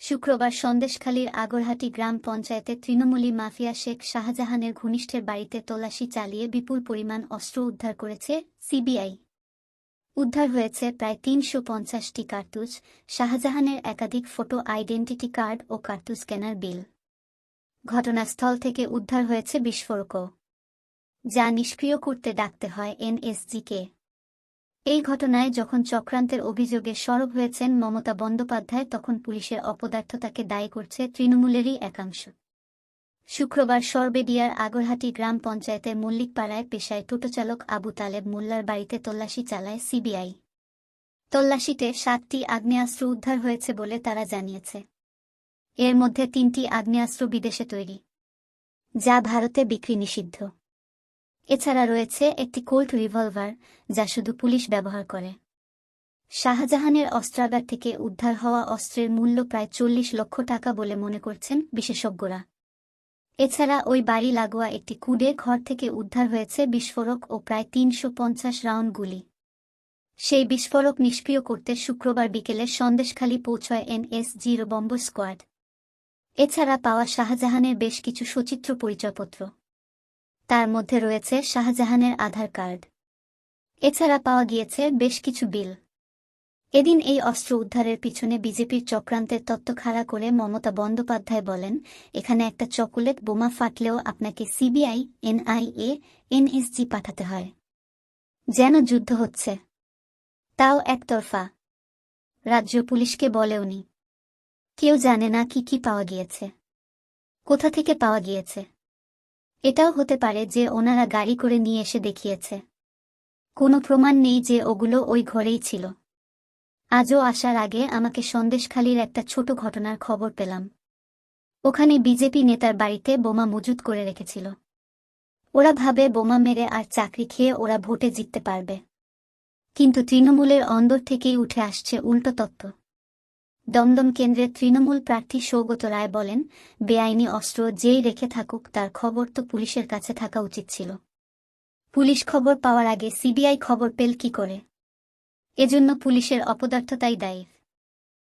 শুক্রবার সন্দেশখালীর আগরহাটি গ্রাম পঞ্চায়েতে তৃণমূলী মাফিয়া শেখ শাহজাহানের ঘনিষ্ঠের বাড়িতে তল্লাশি চালিয়ে বিপুল পরিমাণ অস্ত্র উদ্ধার করেছে সিবিআই। উদ্ধার হয়েছে প্রায় তিনশো পঞ্চাশটি কার্তুজ, শাহজাহানের একাধিক ফটো আইডেন্টিটি কার্ড ও কার্তুজ স্ক্যানার বিল। ঘটনাস্থল থেকে উদ্ধার হয়েছে বিস্ফোরকও। যা নিষ্ক্রিয় করতে ডাকতে হয় এনএসজিকে। এই ঘটনায় যখন চক্রান্তের অভিযোগে সরব হয়েছেন মমতা বন্দ্যোপাধ্যায়, তখন পুলিশের অপদার্থতাকে দায়ী করছে তৃণমূলেরই একাংশ। শুক্রবার সরবেডিয়ার আগরহাটি গ্রাম পঞ্চায়েতের মল্লিকপাড়ায় পেশায় টোটোচালক আবু তালেব মোল্লার বাড়িতে তল্লাশি চালায় সিবিআই। তল্লাশিতে সাতটি আগ্নেয়াস্ত্র উদ্ধার হয়েছে বলে তারা জানিয়েছে। এর মধ্যে তিনটি আগ্নেয়াস্ত্র বিদেশে তৈরি, যা ভারতে বিক্রি নিষিদ্ধ। এছাড়া রয়েছে একটি কোল্ট রিভলভার যা শুধু পুলিশ ব্যবহার করে। শাহজাহানের অস্ত্রাগার থেকে উদ্ধার হওয়া অস্ত্রের মূল্য প্রায় চল্লিশ লক্ষ টাকা বলে মনে করছেন বিশেষজ্ঞরা। এছাড়া ওই বাড়ি লাগোয়া একটি কুডে ঘর থেকে উদ্ধার হয়েছে বিস্ফোরক ও প্রায় তিনশো পঞ্চাশ রাউন্ড গুলি। সেই বিস্ফোরক নিষ্ক্রিয় করতে শুক্রবার বিকেলে সন্দেশখালী পৌঁছয় এনএসজির বম্ব স্কোয়াড। এছাড়া পাওয়া শাহজাহানের বেশ কিছু সচিত্র পরিচয়পত্র। তার মধ্যে রয়েছে শাহজাহানের আধার কার্ড। এছাড়া পাওয়া গিয়েছে বেশ কিছু বিল। এদিন এই অস্ত্র উদ্ধারের পিছনে বিজেপির চক্রান্তের তত্ত্ব খাড়া করে মমতা বন্দ্যোপাধ্যায় বলেন, এখানে একটা চকোলেট বোমা ফাটলেও আপনাকে সিবিআই, এনআইএ, এনএসজি পাঠাতে হয়। যেন যুদ্ধ হচ্ছে। তাও একতরফা। রাজ্য পুলিশকে বলেওনি। কেউ জানে না কি কি পাওয়া গিয়েছে। কোথা থেকে পাওয়া গিয়েছে? এটাও হতে পারে যে ওনারা গাড়ি করে নিয়ে এসে দেখিয়েছে। কোনো প্রমাণ নেই যে ওগুলো ওই ঘরেই ছিল। আজও আসার আগে আমাকে সন্দেশখালীর একটা ছোট ঘটনার খবর পেলাম। ওখানে বিজেপি নেতার বাড়িতে বোমা মজুত করে রেখেছিল। ওরা ভাবে বোমা মেরে আর চাকরি খেয়ে ওরা ভোটে জিততে পারবে। কিন্তু তৃণমূলের অন্দর থেকেই উঠে আসছে উল্টো তত্ত্ব। দমদম কেন্দ্রের তৃণমূল প্রার্থী সৌগত রায় বলেন, বেআইনি অস্ত্র যেই রেখে থাকুক তার খবর তো পুলিশের কাছে থাকা উচিত ছিল। পুলিশ খবর পাওয়ার আগে সিবিআই খবর পেল কি করে? এজন্য পুলিশের অপদার্থতাই দায়ী।